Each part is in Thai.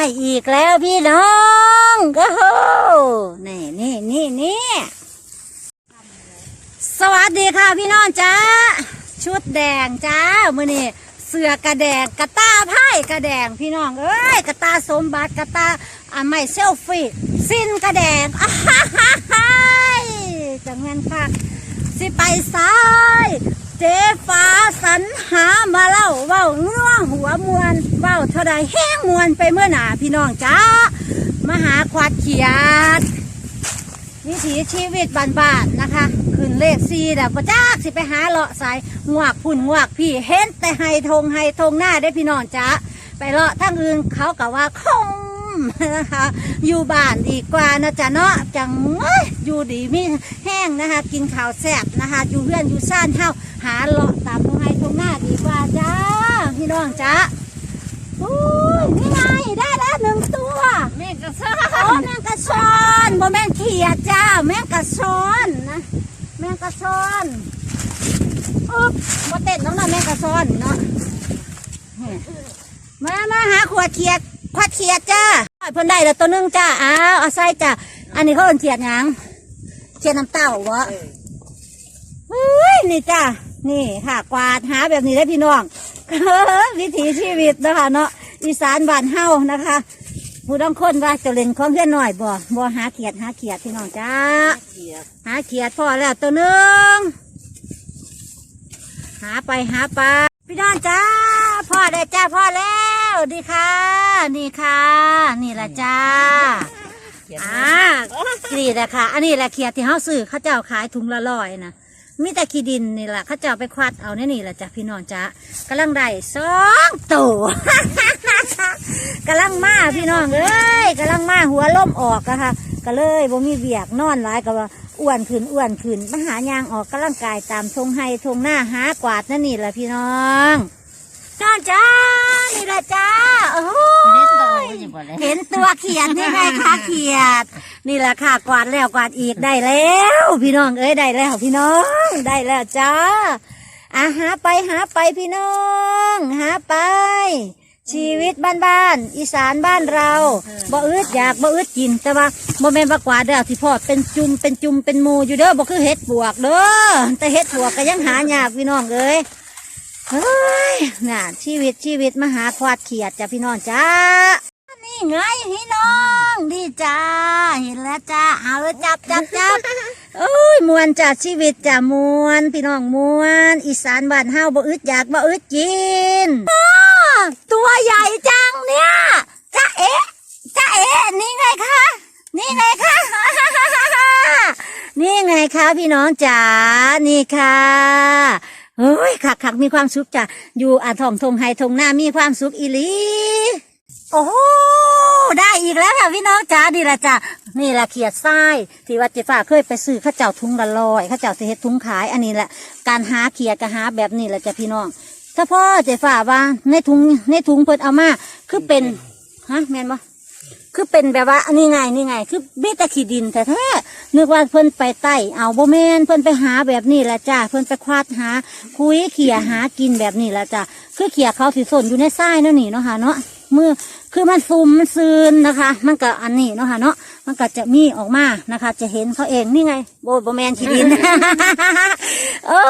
ได้อีกแล้วพี่น้องก็โหนี่นี่นี่นี่สวัสดีค่ะพี่น้องจ้าชุดแดงจ้ามือนี่เสือกระแดงกระตาไพ่กระแดงพี่น้องเอ้ยกระตาสมบัติกระตาอ่าไม่เซลฟี่สิ้นกระแดงอ้าฮ่าฮ่าฮ่าจังเงินค่ะสิไปซ้าย เจ๊ฟ้าสรรหามาเล่าเว้าน่วงหัวมวนเว้าเท่าใดแห้งมวนไปเมื่อหนาพี่น้องจ้ามหาควาดเขียดวิถีชีวิตบ้านๆนะคะ ขึ้นเลขซีแบบประจักสิไปหาเลาะสายงวกพุ่นงวกพี่เห็นแต่ไฮทงไฮทงหน้าได้พี่น้องจ้าไปเลาะทั้งอื่นเขากับว่าคงนะคะ อยู่บ้านดีกว่านะจ๊ะเนาะจังยอยู่ดีมีแห้งนะคะ กินข้าวแซ่บนะคะ อยู่เพื่อนอยู่ซ่านเท่า หาเลาะตามทงไฮทงหน้าดีกว่าจ้า พี่น้องจ้าโอ้ยนี่ไงได้แล้วหนึ่งตัวแม่งกระซ่าโอ้แมงกระซอนบ่แมงเขียดจ้า แมงกระซอนนะแมงกระซอนอุ๊บบ่เต้นน้องนะแมงกระซอนเนาะมามาหาขวดเขียดขวดเขียดจ้าเพิ่นได้แล้วตัวนึงจ้าอ้าวเอาใส่จ้าอันนี้เขาเอิ้นเขียดหยังเขียดน้ำเต้าวะเฮ้ยนี่จ้า นี่ค่ะกวาดหาแบบนี้ได้อพี่น้องวิถีชีวิตนะคะเนาะอีสานบ้านเฮานะคะผู้ต้องคนว่าจะเล่นของเพื่อนหน่อยบ่บ่หาเขียดหาเขียดพี่น้องจ้าเกียบหาเขียดพอแล้วตัวหนึงหาไปหาไปพี่น้องจ้าพ่อได้จ้าพ่อแล้วดีค่ะ นี่ค่ะ นี่แหละจ้าอ่านี่แหละค่ะ อันนี้แหละเขียดที่เขาซื้อเขาเจ้าขายถุงละร้อยนะ มีแต่ขี้ดินนี่แหละเขาเจ้าไปควัดเอาเนี่ยนี่แหละจ้ะพี่น้องจ้ากำลังได้สองตัวกำลังมาพี่น้องเอ้ยกำลังมาหัวล่มออกอะค่ะ ก็เลยบ่มีเบียกนอนหลายก็ว่าอ้วนขึ้นอ้วนขึ้นมาหายางออกกำลังกายตามทงไฮทงหน้าหากวาดนั่นนี่แหละพี่น้องจ้าจ้านี่แหละจ้าโอ้ เห็นตัวเขียดนี่ไงคะเขียด นี่แหละค่ะกวาดแล้วกวาดอีกได้แล้ว พี่น้องเอ้ยได้แล้ว พี่น้องได้แล้วจ้าอะหาไปหาไปพี่น้องหาไป ชีวิตบ้านๆอีสานบ้านเราบ่อึดอยากบ่อึดกิน แต่ว่าบ่แม่นว่ากวาดเด้อที่พอดเป็นจุ่มเป็นจุ่มเป็นมูอยู่เด้อบ่คือเห็ดปวกเด้อแต่เห็ดปวกก็ยังหายากพี่น้องเอ้ยเฮ้ยน่ะชีวิตชีวิตมหาควาดเขียดจ้ะพี่น้องจ้า ไงพี่น้องดีจ้า เห็นแล้วจ้าเอาเลยจับจับจับโอ้ยมวนจ้าชีวิตจ้ามวนพี่น้องมวนอีสานบ้านเฮาบ่อึดอยากบ่อึดกินตัวใหญ่จังเนี่ยจ้าเอ๊ะจ้าเอ๊ะนี่ไงคะนี่ไงคะนี่ไงคะพี่น้องจ๋านี่ค่ะเฮ้ยคักคักมีความสุขจ้ะอยู่อ่าทองทงไฮทงหน้ามีความสุขอีลีโอ้ อีกแล้วค่ะพี่น้องจ้านี่แหละจ้ะนี่แหละเขียดไส้ที่วัดเจฟ้าเคยไปซื้อข้าวเจ้าทุงละลอยข้าวเจ้าสิเฮ็ดทุงขาย อันนี้แหละการหาเขียดก็หาแบบนี้แหละจ้ะพี่น้อง ถ้าพ่อเจฟ้าว่าในถุงในถุงเพิ่นเอามาคือเป็นฮะแม่นบ่คือเป็นแบบว่าอันนี้ไงนี่ไง คือมีแต่ขี้ดินแท้ๆนึกว่าเพิ่นไปไต่เอาบ่แม่นเพิ่นไปหาแบบนี้แหละจ้ะเพิ่นไปควาดหา คุยเขี่ยหากินแบบนี้แหละจ้ะคือเขี่ยเขาสิสนอยู่ในทรายนั่นนี่เนาะค่ะเนาะ มื่อคือมันซุมมันซึนนะคะ มันก็อันนี้เนาะค่ะเนาะมันก็จะมีออกมานะคะ จะเห็นเขาเองนี่ไงโบโบแมนขีดิน โอ้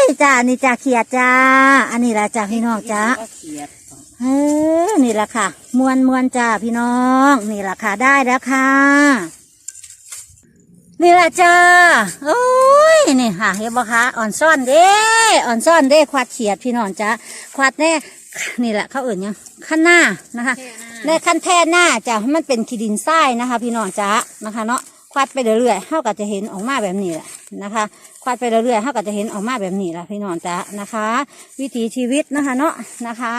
ยจ้านี่จ้าเขียดจ้า อันนี้แหละจ้าพี่น้องจ้าเกียบเออนี่แหละค่ะ มวนมวนจ้าพี่น้อง นี่แหละค่ะได้แล้วค่ะนี่แหละจ้าโอ้ยนี่ค่ะเห็นบ่คะอ่อนซ่อนเด้อ่อนซ่อนเด้ควัดเขียดพี่น้องจ้าควัดแน่ นี่แหละเขาเอื่นยังขั้นหน้านะคะในขั้นแท่หน้าจ้ะมันเป็นขีดินทรายนะคะ พี่น้องจ้านะคะ เนาะควัดไปเรื่อยๆเขาก็จะเห็นออกมาแบบนี้แหละนะคะควัดไปเรื่อยๆเขาก็จะเห็นออกมาแบบนี้แหละพี่น้องจ้านะคะ วิถีชีวิตนะคะเนาะนะคะ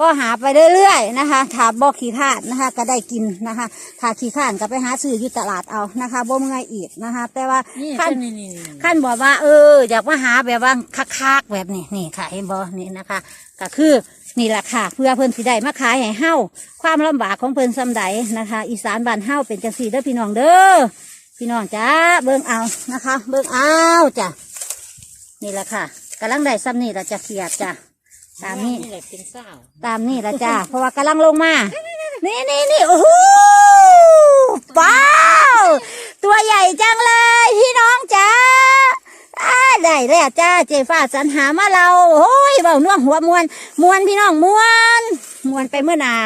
ก็หาไปเรื่อยๆนะคะถ้าบ่ขี้ข้านนะคะ ก็ได้กินนะคะถ้าขี้ข้านก็ไปหาซื้ออยู่ตลาดเอานะคะบ่เมื่อยอีกนะคะ แต่ว่านี่ขั้นนี่นี่นี่ขั้นบอกว่า เอออยากมาหาแบบว่าคักๆแบบนี้นี่ค่ะเห็นบ่นี่นะคะ ก็คือ นี่แหละค่ะ เพื่อเพิ่นสิได้มาขายให้เฮาความลำบากของเพิ่นซำใดนะคะ อีสานบ้านเฮาเป็นจังซี่เด้อพี่น้องเด้อพี่น้องจ้าเบิ่งเอานะคะ เบิ่งเอาจ้ะนี่แหละค่ะกำลังได้ซ้ำนี่ละจะเขียดจ้ะตามนี้นี่แหละเป็นสาวตามนี่ละจ้าเพราะว่ากำลังลงมา นี่นี่นี่โอ้โหป้าวตัวใหญ่จังเลยพี่น้องจ้าอ้าได้แล้ว จ้าเจฟ้าสรรหามาเราโอ้ยเบาน่วงหัวมวนมวนพี่น้องมวนมวนไปเมื่อนา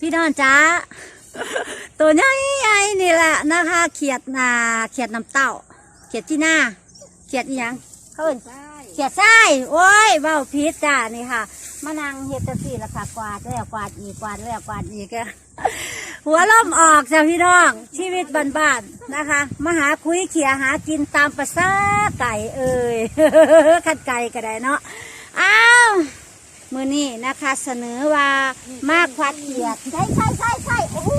พี่น้องจ้าตัวใหญ่ใหญ่นี่แหละนะคะเขียดนาเขียดน้ำเต้า เขียดที่หน้า เขียดอีหยังเขาเอิ้นเขียดไส้โอ้ยเบาพิษจ้านี่ค่ะมานั่งเฮ็ดจังซี่ละค่ะกวาดแล้วกวาดอีกกวาดแล้วกวาดอีกอะ หัวล่มออกจ้ะพี่น้องชีวิตบ้านๆนะคะมาหาคุยเขียหากินตามประสาไก่เอ่ยขัดไก่ก็ได้เนาะอ้าวมือนี้นะคะ เสนอว่ามากควัดเขียดใช่ใช่ใช่ใช่โอ้โห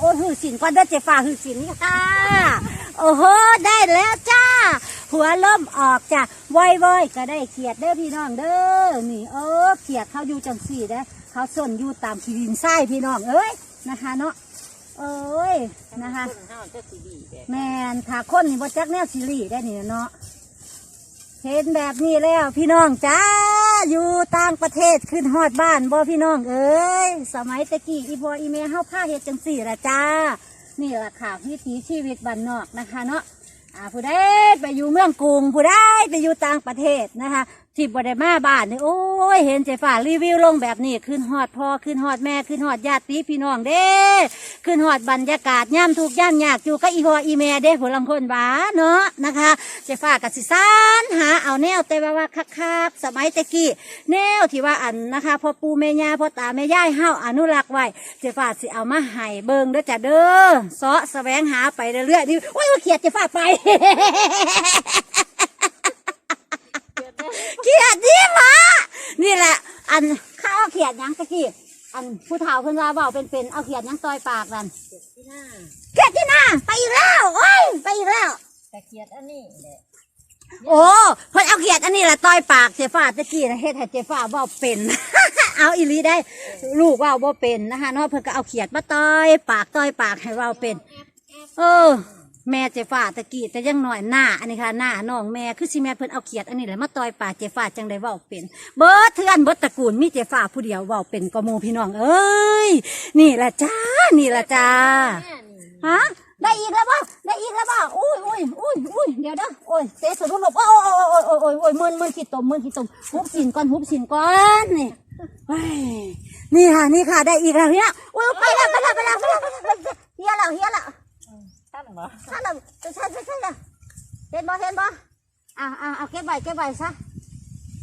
โอ้หือสินก่อนเด้อเจฟ้าหือสินนี่ค่ะโอ้โหได้แล้วจ้า หัวล่มออกจ้ะว้อยก็ได้เขียดเด้อพี่น้องเด้อนี่เออเขียดเขาอยู่จังสี่เด้อ เขาส่วนอยู่ตามขีดินไส้พี่น้องเอ้ยนะคะเนาะเอ้ยนะคะคนเฮาจะสิดีแบบแมนค่ะคนนี่บ่จักแนวซีรีส์ได้นี่เนาะเห็นแบบนี้แล้วพี่น้องจ้าอยู่ต่างประเทศขึ้นฮอดบ้านบ่พี่น้องเอ้ยสมัยตะกี้อีพออีเมเฮาผ้าเฮ็ดจังสี่ละจ้า นี่แหละค่ะวิถีชีวิตบ้านนอกนะคะเนาะอ่าผู้ใดไปอยู่เมืองกรุงผู้ใดไปอยู่ต่างประเทศนะคะที่บ่ได้มาบ้านนี่โอ้ยเห็นเจฝ่ารีวิวลงแบบนี้ขึ้นฮอดพ่อขึ้นฮอดแม่ขึ้นฮอดญาติพี่น้องเด้ขึ้นหอดบรรยากาศย่ำทุกย่ำยากอยู่ก็อีพออีเมเด้ผลลังคนหวาเนาะนะคะเจฟ้ากับสิซานหาเอาแนวแต่ว่าว่าคักๆสมัยตะกี้แนวที่ว่าอันนะคะพอปูแม่ย่าพอตาแม่ย่ายเฮาอนุรักษ์ไว้เจฟ้าสิเอามาให้เบิงเด้อจ้ะเด้อเสาะแสวงหาไปเรื่อยๆนี่โอ้ยว่าเขียดเจฟ้าไป เขียดนี่หมา นี่แหละ อันข้าวเขียดหยังตะกี้อันผู้เฒ่าเพิ่นว่าเว้าเป็นๆเอาเขียดหยังต่อยปากนั่นที่หน้าเขียดที่หน้าไปอีกแล้วโอ้ยไปอีกแล้ว ตะเกียดอันนี้แหละโอ้เพิ่นเอาเขียดอันนี้แหละต่อยปากเจฟ้าตะกี้นะเฮ็ดให้เจฟ้าเว้าเป็น เอาอีหลีได้ ลูกเว้าบ่เป็นนะคะเนาะเพิ่นก็เอาเขียดมาต่อยปากต่อยปากให้เว้าเป็น เออ แม่เจฟ้าตะกี้แต่ยังหน่อยหน้าอันนี้ค่ะหน้าน้องแม่คือสิแม่เพิ่นเอาเขียดอันนี้แหละมาต่อยป่าเจฟ้าจังได้เว้าเป็น เบิดเทือนเบิดตระกูลมีเจฟ้าผู้เดียวเว้าเป็นก็หมู่พี่น้องเอ้ยนี่ละจ้านี่ละจ้าฮะได้อีกแล้วป่ได้อีกแล้วป่อุ้ยอุ้ยอุ้ยอุ้ยเดี๋ยวเด้อโอ้ยเตะสะดุ้งหลบโอ้ยโอ้ยโอ้ยโอ้ยโอ้ยโอ้ยมือนมือนขีดตมมือนขีดตมหุบสินก่อนหุบสินก่อนนี่นี่ค่ะนี่ค่ะได้อีกแล้วเนี่ยอุ้ยไปแล้วไปแล้วไปแล้วไปแล้วเฮียแล้วเฮียแล้ว บ่ใช่แล้วใช่ใช่ใช่แล้วเห็นบ่เห็นบ่อ่าอ่าเอาเก็บไว้เก็บไว้ซะ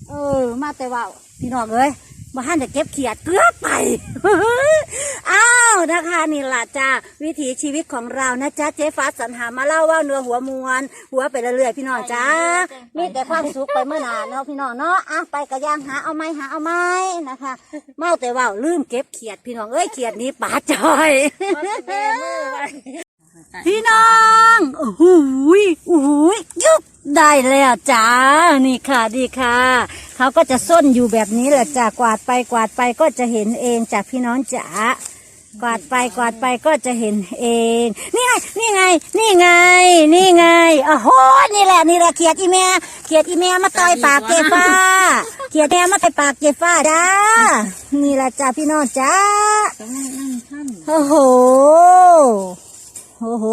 เออ มาแต่ว่าพี่น้องเอ้ยมาหันจะเก็บเขียดเกลือไปอ้าวนะคะนี่ล่ะจ้าวิถีชีวิตของเรานะจ๊ะเจ๊ฟ้าสรรหามาเล่าว่าเนื้อหัวมวน หัวไปเรื่อยๆพี่น้องจ้ามีแต่ความสุขไปเมื่อนานเนาะพี่น้องเนาะอะไปกระยางหาเอาไม้หาเอาไม้นะคะ เมาแต่ว่าลืมเก็บเขียดพี่น้องเอ้ยเขียดนี้ป่าจอย พี่น้องโอ้โหยโอ้โหยยุบได้แล้วจ้า นี่ค่ะดีค่ะ เขาก็จะส้นอยู่แบบนี้แหละจ้ากวาดไปกวาดไปก็จะเห็นเองจากพี่น้องจ๋ากวาดไปกวาดไปก็จะเห็นเอง นี่ไง นี่ไง นี่ไง นี่ไงโอ้โหนี่แหละนี่แหละเขียดอีเมียเขียดอีเมียมาต่อยปากเจฟ้าเขียดแม่มาต่อยปากเจฟ้าจ้านี่แหละจ้าพี่น้องจ้ากำลังนั่งท่านโอ้โห โอ้โห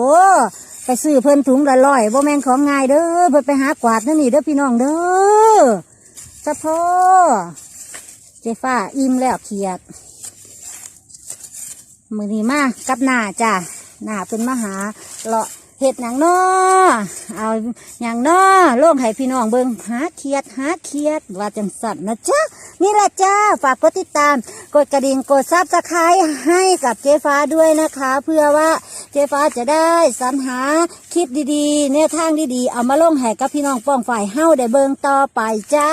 ไปซื้อเพิ่นถุงละร้อยบ่แม่นของง่ายเด้อเพิ่นไปหากวาดนั่นนี่เด้อพี่น้องเด้อสะโพเจฟ้าอิ่มแล้วเขียด มือนี้มากับหน้าจ้ะหน้าเป็นมหาเลาะเห็ดหยังนอเอาหยังนอล่งให้พี่น้องเบิงหาเขียดหาเขียด ว่าจังสัตว์นะจ๊ะนี่แหละจ้าฝากกดติดตาม กดกระดิ่งกดซับสไครต์ให้กับเจฟ้าด้วยนะคะ เพื่อว่า เจฟ้าจะได้สรรหาคลิปดีๆแนวทางดีๆ เอามาลงให้กับพี่น้องป้องฝ่ายเฮ้าได้เบิงต่อไปจ้า